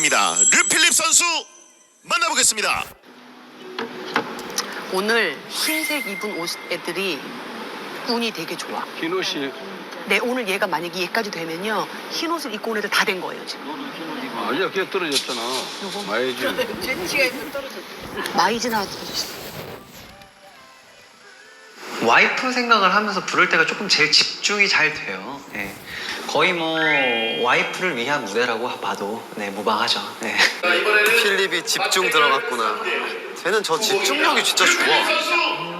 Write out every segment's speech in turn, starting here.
중입니다. 르필립 선수 만나보겠습니다. 오늘 흰색 입은 옷 애들이 운이 되게 좋아. 흰 옷이 네, 오늘 얘가 만약에 얘까지 되면요. 흰 옷을 입고 온 애들 다 된 거예요, 지금. 아니야 그냥 떨어졌잖아. 요거? 마이지. 마이즈나 와이프 생각을 하면서 부를 때가 조금 제일 집중이 잘 돼요. 네. 거의 뭐 와이프를 위한 무대라고 봐도 네, 무방하죠. 네. 필립이 집중 들어갔구나. 쟤는 저 집중력이 진짜 좋아.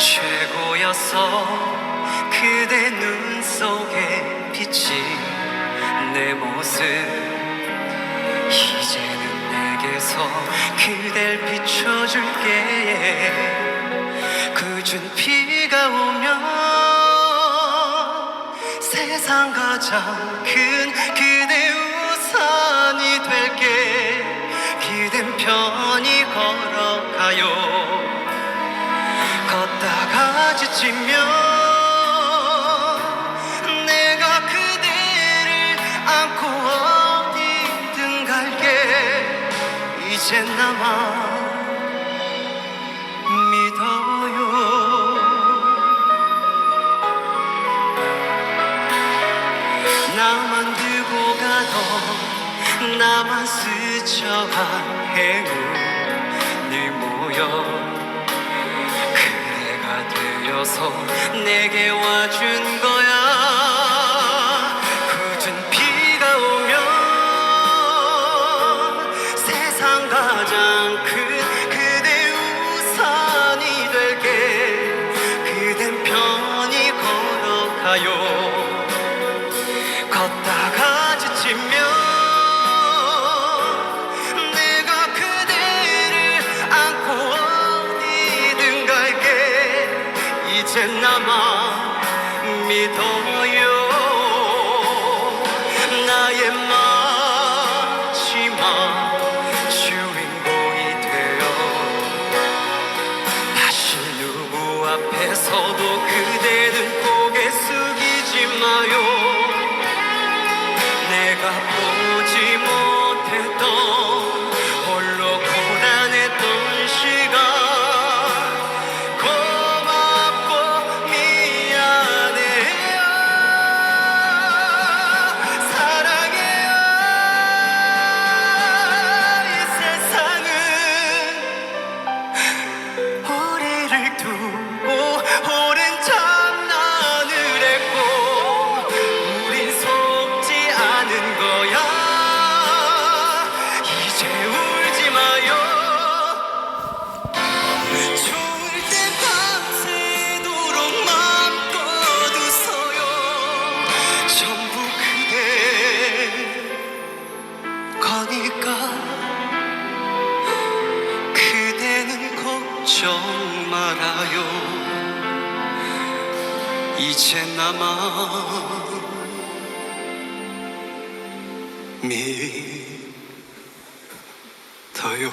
최고였어 그대 눈 속에 비친 내 모습. 이제는 내게서 그댈 비춰줄게. 그준 비가 오면 세상 가장 큰 그대 우산이 될게. 기댄 편히 걸어가요 걷다가 지치면 내가 그대를 안고 어디든 갈게. 이젠 나만 믿어요. 나만 두고 가던 나만 스쳐간 행운이 모여 되어서 내게 와준 거야. 굳은 비가 오면 세상 가장 큰 그대 우산이 될게. 그댄 편히 걸어가요. 걷다 이젠 나만 믿어요. 나의 마지막 주인공이 되어 다시 누구 앞에서도 그대는 걱정 말아요. 이제 나만 믿어요